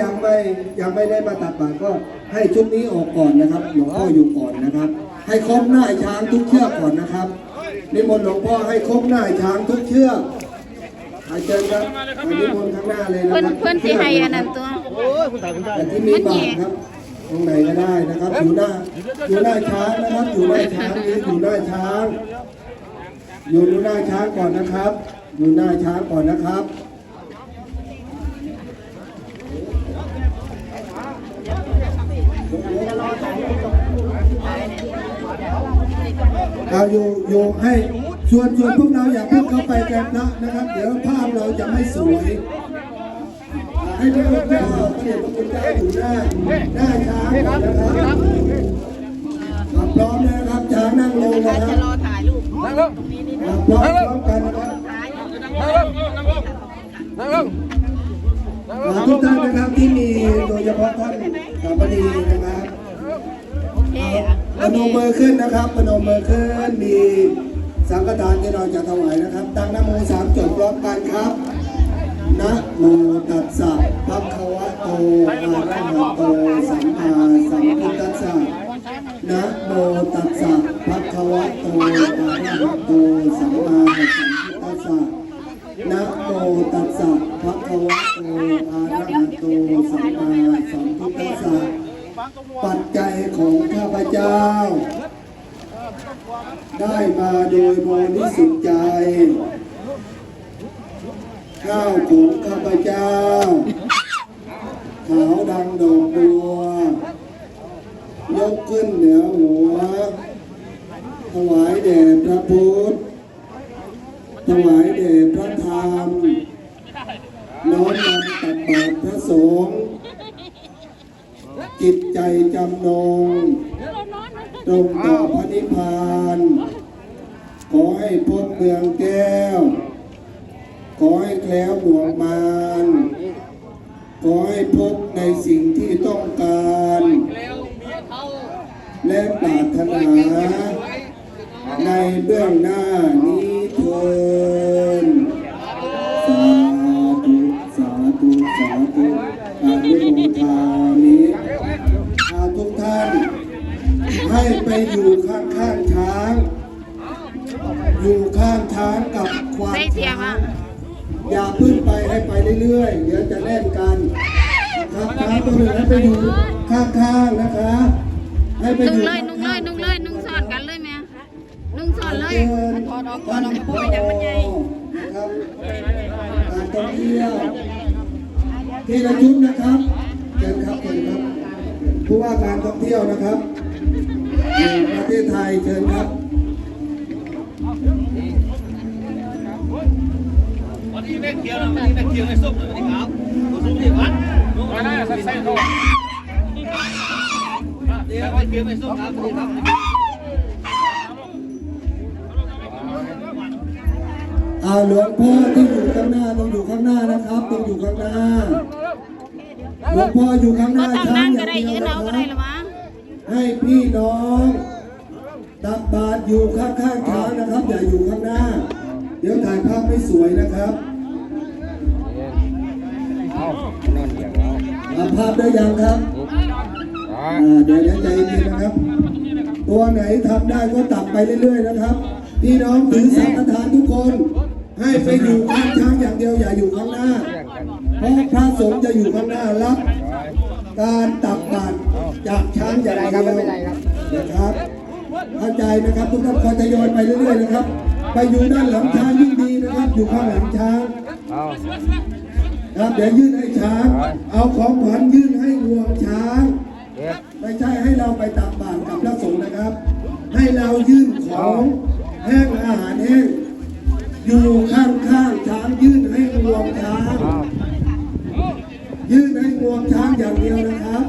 ยังไม่ยังไม่ได้มาตัดบาตรก็ให้ชุดนี้ออกก่อนนะครับ หลวงพ่ออยู่ก่อนนะครับ ให้ครบหน้าช้างทุกเชือกก่อนนะครับนิมนต์หลวงพ่อให้ครบหน้าช้างทุกเชือกอาเชิญครับมานิมนต์ข้างหน้าเลยนะเพื่อนครับเพื่อนสิให้อันนั้นตัวแต่ที่มีบาตรครับตรงไหนก็ได้นะครับ อยู่หน้าอยู่หน้าช้างนะครับ อยู่หน้าช้างนี้อยู่หน้าช้าง อยู่หน้าช้างก่อนนะครับ อยู่หน้าช้างก่อนนะครับ เราอยู่อยู่ให้ชวนชวนพวกเราอย่าเพิ่งเข้าไปแกันะนะครับ เดี๋ยวภาพเราจะไม่สวย ให้พระพุทธเจ้าพระเดชพระคุณเจ้าอยู่หน้าหน้าช้างนะครับพร้อมนะครับช้างนั่งลงนะคจะรับรอถ่ายรูปนั่งลงพร้อมพร้อมกันนะครับนั่งลงนั่งลงนั่งลงอะทุกท่านนะครับที่มีโดยเฉพาะท่านสามณีนะครับ นมมือขึ้นนะครับปนมมือขึ้นมีสังฆทานที่เราจะถวายนะครับ ตั้งนโมสามจบพร้อมกันครับนะโมตัสสะภะคะวะโตอะระหะโตสัมมาสัมพุทธัสสะนะโมตัสสะภะคะวะโตอะระหะโตสัมมาสัมพุทธัสสะนะโมตัสสะภะคะวะโตอะระหะโตสัมมาสัมพุทธัสสะ ปัจจัยของข้าพเจ้า ได้มาโดยบริสุทธิ์ใจ ข้าวของข้าพเจ้าขาวดังดอกบัวยกขึ้นเหนือหัว ถวายแด่พระพุทธ ถวายแด่พระธรรมน้อมนำตักบาตรพระสงฆ์ จิตใจจำนง ตรงต่อพระนิพพาน ขอให้พ้นเมืองแก้ว ขอให้แคล้วห่วงมารขอให้พบในสิ่งที่ต้องการ และปรารถนา ในเบื้องหน้านี้เทิน ไปอยู่ข้างข้างๆช้าง อยู่ข้างช้างกับควานได้เสียงช้าอะงอย่าพึ่งไปให้ไปเรื่อยๆ เดี๋ยวจะแล่นกันนะครับช้างตัวหนึ่งให้ไปอยู่ข้างๆนะคะ ให้ไปนุ่องยู่เลยนุ่งเลยนุ่งเลยนุ่งสอนกันเลยแม่นุ่งสอนเลยเชิญท่านผอนะครับการท่องเที่ยวทีละชุดนะครับเชิญครับเชิญครับผู้ว่าการท่องเที่ยวนะครับแห่ง ประเทศไทยเชิญครับวันนี้แม่เขียวนะวันนี้แม่เขียวในส้มเลยวันนี้ครับส้มที่วัดมาหน้าใส่ใส่เขาเดี๋ยวแม่เขียวในส้มครับวันนี้ครับอาหลวงพ่อที่อยู่ข้างหน้าต้องอยู่ข้างหน้านะครับต้องอยู่ข้างหน้าหลวงพ่ออยู่ข้างหก็น้าต้องช้านั่งงอก็ย่างได้เดียวยืนนะเอาคก็รัได้บละมั้ง ให้พี่น้องตักบาตรอยู่ข้างข้างๆช้างนะครับ อย่าอยู่ข้างหน้า เดี๋ยวถ่ายภาพไม่สวยนะครับเอานอนอย่างเราอาภาพได้ยังครับอ่าอ่าเดี๋ยวเดี๋ยวใจเย็นนะครับ ตัวไหนทำได้ก็ตักไปเรื่อยๆนะครับ พี่น้องถือสังฆทานทุกคน ให้ไปอยู่ข้างช้างอย่างเดียวอย่าอยู่ข้างหน้า เพราะพระสงฆ์จะอยู่ข้างหน้ารับ การตักบาตรจากช้างอย่างเดียวนะครับเข้าใจนะครับทุกท่านคอยทยอยไปเรื่อยๆนะครับ ไปอยู่ด้านหลังช้างยิ่งดีนะครับ อยู่ข้างหลังช้างครับเดี๋ยวยื่นให้ช้าง เอาของขวัญยื่นให้งวงช้างไม่ใช่ให้เราไปตักบาตรกับพระสงฆ์นะครับ ให้เรายื่นของแห้งอาหารแห้งอยู่ข้างข้างๆช้างยื่นให้งวงช้าง ยื่นให้งวงช้างอย่างเดียวนะครับ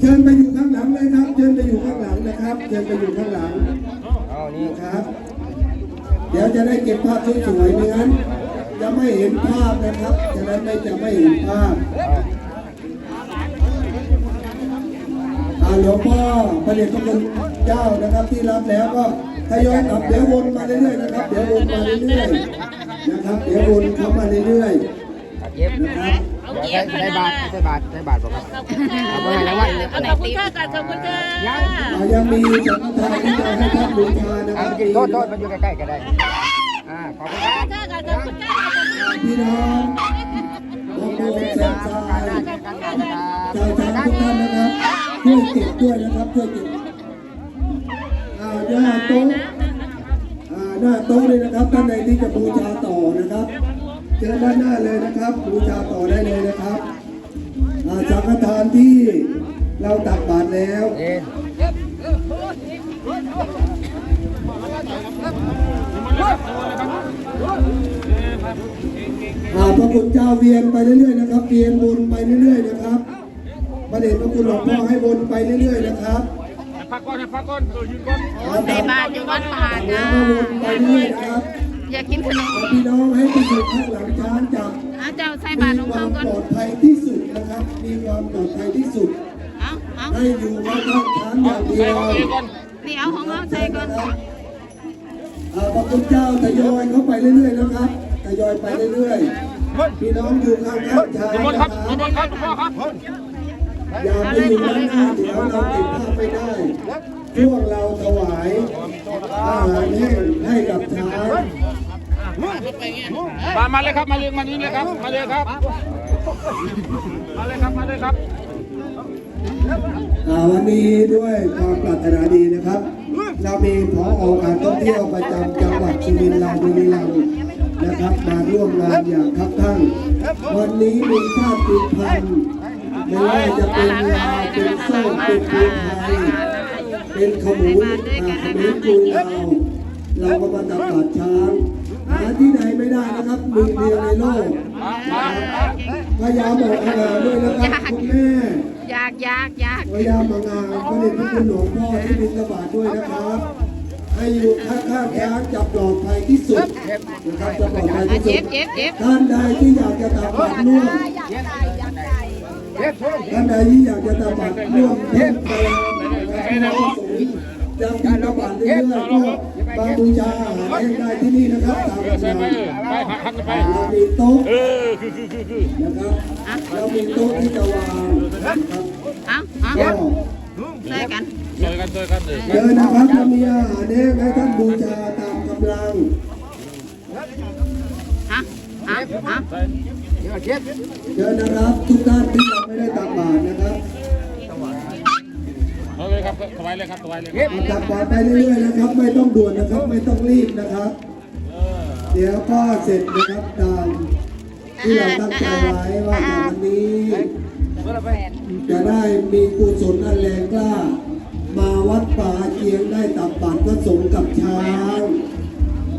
เชิญไปอยู่ข้างหลังเลยครับ เชิญไปอยู่ข้างหลังนะครับ เชิญไปอยู่ข้างหลังเอานี่นะครับ เดี๋ยวจะได้เก็บภาพสวยๆไม่งั้นจะไม่เห็นภาพนะครับ ฉะนั้นไม่จะไม่เห็นภาพเอาอ่าหลวงพ่อพระเดชพระคุณเจ้านะครับที่รับแล้วก็ทยอยกลับเดี๋ยววนมาเรื่อยๆนะครับ เดี๋ยววนมาเรื่อยๆนะครับ เดี๋ยววนเข้ามาเรื่อยเก็บๆนะครับ เเย็บได้บาทได้บาทได้บาทบอกครับเอาไปให้รางวัลเลยอันไหนติ๊กขอบคุณค่ะอ่ายังมีสังฆทานที่จะให้ท่านบูชานะคเอารับกินโทษโทษมันอยู่ใกล้ๆก็ได้อ่าขอบคุณครับพี่น้องวงโยมแซมซายชาวชาวทุกท่านนะครับช่วยเก็บด้วยนะครับช่วยเก็บอ่าหน้าโต๊ะอ่าหน้าโต๊ะเลยนะครับท่านใดที่จะบูชาต่อนะครับ เจอด้านหน้าเลยนะครับบูชาต่อได้เลยนะครับอ่าสังฆทานที่เราตักบาตรแล้วเอ็นอ่าพระคุณเจ้าเวียนไปเรื่อยๆนะครับเวียนวนไปเรื่อยๆนะครับพระเดชพระคุณหลวงพ่อให้วนไปเรื่อยๆนะครับพักก่อนพักก่อนยืนก่อนใส่บาตรอยู่วัดป่าแล้วจ้าก็วนไปเรื่อยๆนะครับ อยากกินขนมพี่น้องให้ที่อยู่ข้างหลังช้างจับอาเจ้าใส่มีบาตรลงคเพิ่วามมก่อนปลอดภัยที่สุดนะครับ มีความปลอดภัยที่สุด เอาเอาให้อยู่ข้างช้างอย่างเดียวนี่เอาของเราใส่ก่อนอ่าพระคุณเจ้าทยอยเข้าไปเรื่อยๆนะครับทยอยไปเรื่อยๆ พี่น้องอยู่ข้างข้างช้างทุกคนนะคครัรับบทุกคนครับทุกคนครับอย่าไปอยู่ด้านหน้าเดี๋ยวเราเก็บภาพไม่ได้ช่วงเราถวายอาหารแห้งให้กับช้าง มามาเลยครับมาเลยมานี่เลยครับมาเลยครับ มาเลยครับมาเลยครับอ่าวันนี้ด้วยความปรารถนาดีนะครับ เรามีผออการท่องเที่ยวประจำจังหวัดสุรินทร์เราบุรีรัมย์นะครับมาร่วมงานอย่างครับท่านวันนี้มีชาติพันธุ์ไม่ว่าจะเป็นลาวเป็นโซ่เป็นภูไทยเป็นขมูนอ่าขมิ้นกุยลาวเราก็มาตักบาตรช้าง หาที่ไหนไม่ได้นะครับมีเดียวในโลกพยายามบอกอาหารด้วยนะครับคุณแม่อยากอยากอยากพยายามมางานพระเดชพระคุณหลวงพ่อที่บิณฑบาตด้วยนะครับให้อยู่ข้างข้างช้างจับปลอดภัยที่สุดนะครับจะปลอดภัยอะที่สุเจ็ดบเจ็บเจ็บท่านใดที่อยากจะตักบาตรร่วมเย็บช่วยท่านใดที่อยากจะตักบาตรร่วมเพิ่มเติมนะครับ จะบิณฑบาตเรื่อยๆก็มาบูชาหารแห้งได้ที่นี่นะครับตามใส่กำไปลังไปพักไป เรามีโต๊ะเออ คือคือคือคือนะครับเรามีโต๊ะที่จะวางนะครับเอาเอาก็ใส่กันช่วยกันช่วยกันเลยเดินนะครับจะมีอาหารแห้งให้ท่านบูชาตามกำลังเอาเอาเอาเดี๋ยวเย็บเชิญนะครับทุกท่านที่ยังไม่ได้ตักบาตรนะครับ เอาเลยครับสบายเลยครับสบายเลยเย็บมาตักบาตรไปเรื่อยๆนะครับ ไม่ต้องด่วนนะครับ ไม่ต้องรีบนะครับ เดี๋ยวก็เสร็จนะครับตามที่เราตั้งใจไว้ว่าจากวันนี้ จะได้มีกุศลอันแรงกล้า มาวัดป่าเคียงได้ตักบาตรพระสงฆ์กับช้าง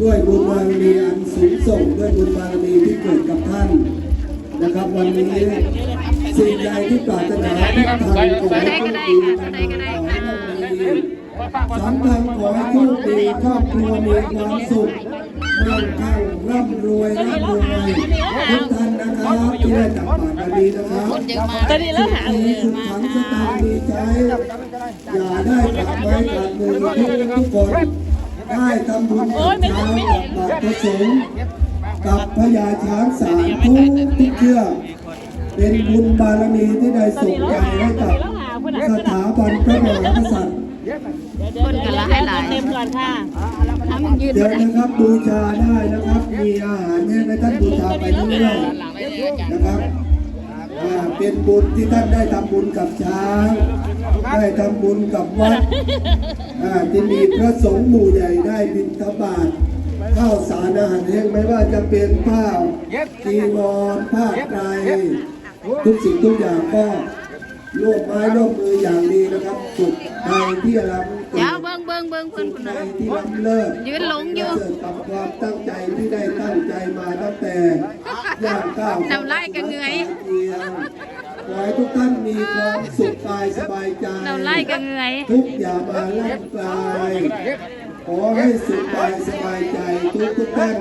ด้วยบุญบารมีอันสูงส่งด้วยบุญบารมีที่เกิดกับท่านนะครับ วันนี้ สิ่งใดที่ปรารถนาที่ทำขอให้ทุกทีสำคัญขอให้โชคดีครอบครัวมีความสุขมั่งคั่งร่ำรวยร่ำรวยทุกท่านนะครับที่ได้ตักบาตรวันนี้นะครับตอนนี้เราหาเงินมีสุขขังสตางค์มีใจอย่าได้กลับไว้กลับมือทุกทุกคนได้ทำบุญกับชางกับบาตรพระสงฆ์กับพญาช้างสามทุกทุกเชือก เป็นบุญบารมีที่ได้ส่งใจให้กับสถาบันพระมหากษัตริย์คนกันละให้หลายเต็มก่อนค่ะทำยืนเดี๋ยวนะครับบูชาได้นะครับ มีอาหารให้ท่านบูชาไปเรื่อยๆนะครับอ่าเป็นบุญที่ท่านได้ทำบุญกับช้างได้ทำบุญกับวัดอ่าที่มีพระสงฆ์หมู่ใหญ่ได้บิณฑบาตข้าวสารอาหารแห้งไม่ว่าจะเป็นผ้าจีวรผ้าไตร ทุกสิ่งทุกอย่างก็ร่วมไม้ร่วมมืออย่างดีนะครับสุดใดที่รับเดี๋ยวเบิ้งเบิ้งเบิ้งเพิ่นสุดคนใดนั้นที่ล้ำเลิศยืนหลงอยู่เกิดกับความตั้งใจที่ได้ตั้งใจมาตั้งแต่ย่างก้าวน้ำลายก็เหนื่อยขอให้ทุกท่านมีความสุขกายสบายใจเราไล่กันเหนื่อยทุกอย่างมาร่างกายขอให้สุขกายสบายใจทุกทุกท่าน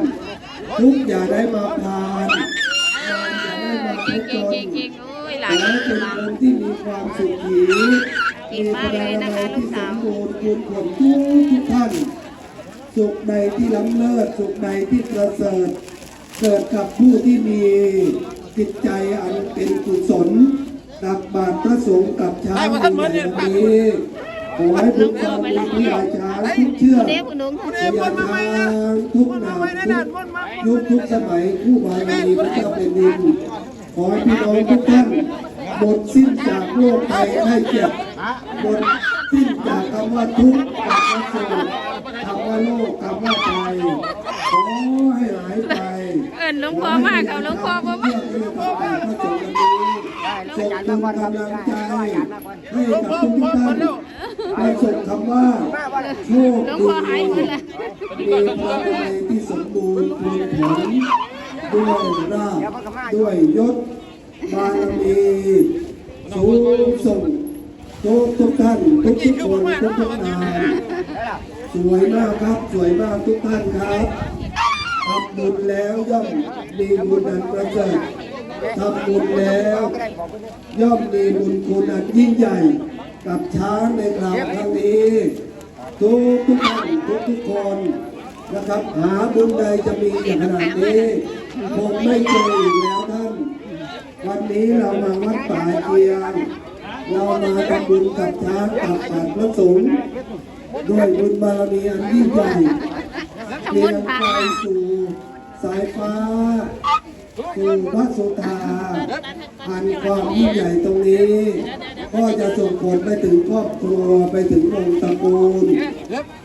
ทุกอย่าได้มาพานอย่า ได้มาทุกเก่งเก่งเก่งโอ้ยหลาอยให้เป็นมาคนที่มีความสุขขีมีพลังงานที่สมบูรณ์คุณผลทุกทุกท่าน สุขใดที่ล้ำเลิศสุขใดที่ประเสริฐเกิดกับผู้ที่มีจิตใจอันเป็นกุศลตักบาตรพระสงฆ์กับช้างในวันนี้ขอให้บุญบารมีพระยาช้างทุกเชือก เด็กคุณลุงพยาช้างทุกนามทุกยุคทุกสมัยคู่บารมีพระเจ้าเป็นดิน อให้พี่น้องทุกท่านหมดสิ้นจากโรคภัยไข้เจ็บหมดสิ้นจากคำว่าทุกข์คำว่าโศกคำว่าโลกคำว่าใจขอให้หายไปเอิญหลวงพ่อมากเขาหลวงพ่อบ่มาส่งกำลังใจให้กับทุกท่านให้ส่งคำว่าโชคหลวงดีพ่อหายหมดเลยมีความในที่สมบูรณ์พูนผล ด้วยราบด้วยยศบารมีสูงส่งทุกทุกท่านทุกทุกคนทุกทุกนามสวยมากครับสวยมากทุกท่านครับทำบุญแล้วย่อมมีบุญอันประเสริฐทำบุญแล้ว ย่อมมีบุญคุณอันยิ่งใหญ่กับช้างในคราวครั้งนี้ ทุกทุกท่านทุกทุกคนนะครับ หาบุญใดจะมีอย่างขนาดนี้ คงไม่เจออีกแล้วท่าน วันนี้เรามาวัดป่าเกียง เรามาทำบุญกับช้างกับปาดพระสงฆ์ด้วยบุญบารมีอันยิ่งใหญ่เรียงไกลสู่สายฟ้าสู่พระสุธาพันความยิ่งใหญ่ตรงนี้ ก็จะส่งผลไปถึงครอบครัวไปถึงวงตระกูล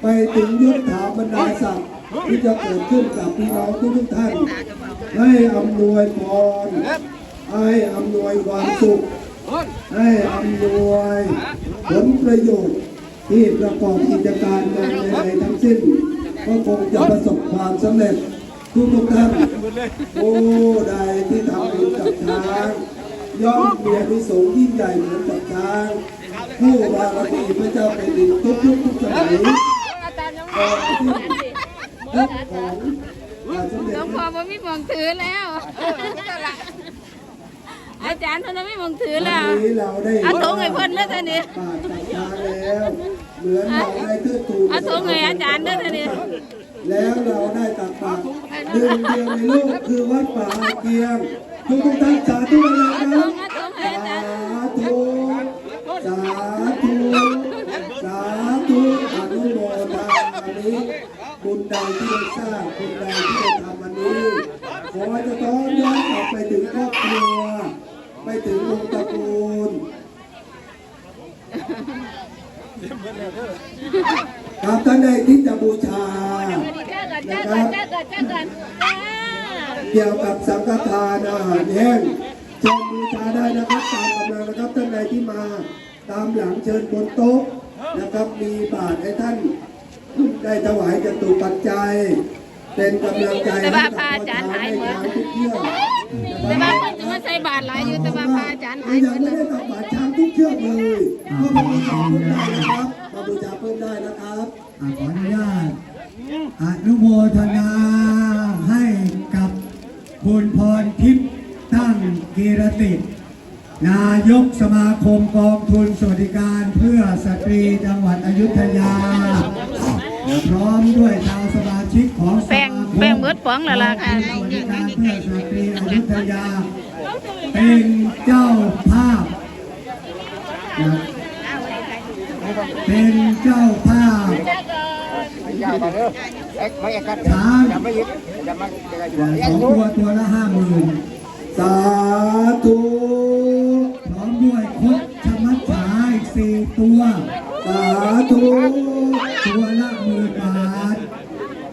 ไปถึงยศถาบรรดาศักดิ์ที่จะเกิดขึ้นกับพี่น้องทุกท่าน ให้อำนวยพรให้อำนวยความสุข ให้อำนวยผลประโยชน์ที่ประกอบกิจการงานใดๆทั้งสิ้น ก็คงจะประสบความสำเร็จทุกทุกๆท่านผู้ใดที่ทำบุญกับช้างย่อมมีอานิสงส์ยิ่งใหญ่เหมือนกับช้างผู้บารมีพระเจ้าเป็นดินทุกยุคทุกสมัยขอบคุณทุกของอาสมเด็ หลจวงพ่อบ่มีหมองถือแล้วอาจารย์เท่านั้นไม่มองถือแล้ววันนี้เราได้เอาถุงให้เพิ่นแล้วท่านนี่ปาดตัดตาแล้ว เหมือนเราได้เทือตูนเอาถุงให้อาจารย์เด้อท่านนี่แล้วเราได้ตัดปากหนึ่งเดียวในโลกคือวัดป่าเกียงทุกทุกท่านสาธุเลยนะเอาถุงให้อาจารย์สาธุสาธุสาธุอนุโมทนาอั นนี้บุญใดที่ได้สร้างบุญใดที่ได้ทำอันนี้ขอจะต้องย้อนกลับไปถึงครอบครัว ไปถึงวงตระกูลครับท่านใดที่จะบูชานแจ้ก่อนแจ้ก่อนแจ้ก่อนจ้าเกี่ยวกับสังฆทานอาหารแห้งเชิญบูชาได้นะครับตามกำลังนะครับท่านใดที่มา ตามหลังเชิญบนโต๊ะนะครับมีบาตรให้ท่าน ได้ถวายจตุปัจจัย เป็นกำลังใจให้กับพ่อช้างให้ช้างทุกเที่ยวแต่ว่าเพิ่นจะมาใส่บาตรหลายอยู่แต่ว่าพระอาจารย์หายยัหมงดไม่เลยได้ตักบาตรช้างทุกเชือกเลยก็มาบูชาเพิ่มได้นะครับมาบูชาเพิ่มได้นะครับอ่าขออนุญาตอนุโมทนาให้กับคุณพรทิพย์ตั้งกีรตินายกสมาคมกองทุนสวัสดิการเพื่อสตรีจังหวัดอยุธยา พร้อมด้วยชาวสมาชิกของสแป้งมาคมแป้งเบิดป๋องแล้วล่ะค่ะกองทุนสวัสดิการเพื่อสตรีอยุธยา เป็นเจ้าภาพนะเป็นเจ้าภาพช้างสองตัวตัวละห้าหมื่นสาธุพร้อมด้วยคดชะมัดฉาอีกสี่ตัว สาธุตัวละหมื่นบาท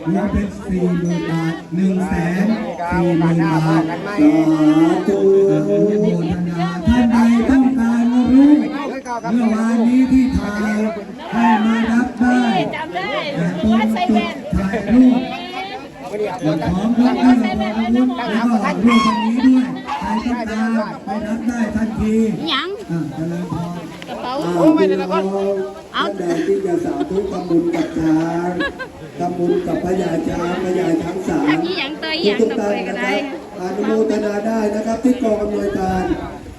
รวมเป็นสี่หมื่นบาทหนึ่งแสนสี่หมื่นบาทสาธุโมทนาท่านใดต้องการรู้เมื่อวานนี้ที่ถ่ายให้มารับได้แต่ตรงจุดถ่ายรูปพร้อมทั้งท่านวรวุฒิแล้วก็รูปคนนี้ด้วยใครต้องการไปรับได้ทันทียังอ่าเจริญพรกระเป๋า บุญกับช้างทำบุญกับพญาช้างพญาช้างสามถ้ามีหยังเตยหยังทุกต้องท่าไปนก็นะคได้รับอนุโมทนาได้นะครับที่กองอำนวยการ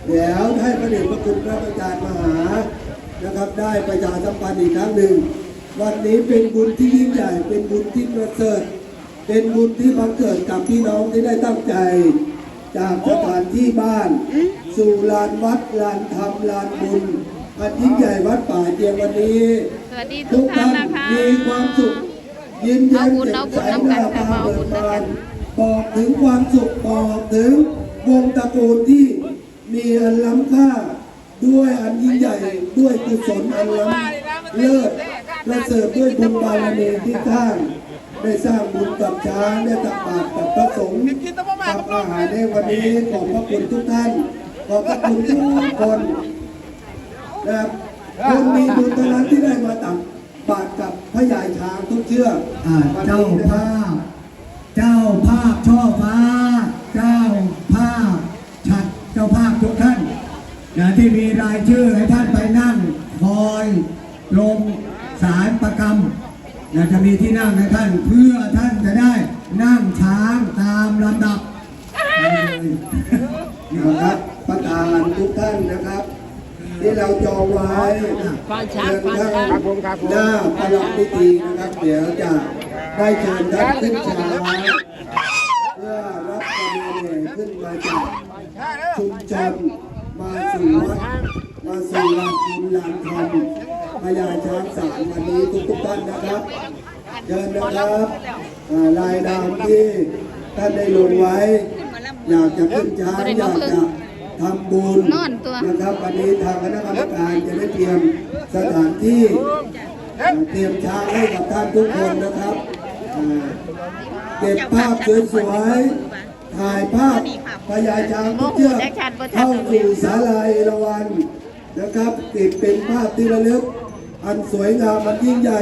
เดี๋ยวให้พระเดชพระคุณพระอาจารย์มหานะครับ ได้ประชาสัมพันธ์อีกครั้งหนึ่ง วันนี้เป็นบุญที่ยิ่งใหญ่ เป็นบุญที่ประเสริฐเป็นบุญที่บังเกิดกับพี่น้องที่ได้ตั้งใจ จากสถานที่บ้าน สู่ลานวัดลานธรรมลานบุญ อันยิ่งใหญ่วัดป่าเจียงวันนี้ สวัสดีทุทุกกท่าท่านนนะคะมีความสุขยิ้มแย้มเอาบุญแจ่เอามบุใสญหน้าเอาบุญตาเอาบุเบิญกนะบาคะนบอกถึงความสุขบอกถึงวงตระกูลที่มีอันล้ำค่าด้วยอันยิ่งใหญ่ด้วยกุศลอันล้ำเลิศและเสริมด้วยบุญบารมีที่ท่านได้สร้างบุญกับช้างได้ตักบาตรกับพระสงฆ์ทำอาหารในวันนี้ขอบพระคุณทุกท่านขอบพระคุณทุกคน นะครับคนมีบุญเท่านั้นที่ได้มาตักบาตรกับพระยายช้างทุกเชือกอ่าวันเจ้านี้นะคภารับพเจ้าภาพช่อฟ้า เจ้าภาพฉัดเจ้าภาพทุกท่านนะที่มีรายชื่อให้ท่านไปนั่งคอยลงสารประกรรมนะจะมีที่นั่งให้ท่านเพื่อท่านจะได้นั่งช้างตามลำดับนะครับประธานทุกท่านนะครับ ที่เราจองไว้เชิญท่านครับผมครับผมหน้าประหลัดพิธีนะครับเดี๋ยวจะได้เชิญท่านขึ้นช้างเพื่อรับกำลังเหขึ้นมาจากชุมชนมาสู่วัดมาสู่ลานคุณลานธรรมพญาช้างสารวันนี้ทุกๆท่านนะครับเชิญนะครับอ่ารายนามที่ท่านได้ลงไว้ อยากจะขึ้นช้างอยากจะ ทำบุญนอนตัวนะครับวันนี้ทางคณะกรรมการจะได้เตรียมสถานที่อ่าเตรียมช้างให้กับท่านทุกคนนะครับอ่าเก็บภาพสวยๆถ่ายภาพพญาช้างทุกเชือกเข้าสู่ศาลาเอราวัณนะครับติดเป็นภาพที่ระลึกอันสวยงามอันยิ่งใหญ่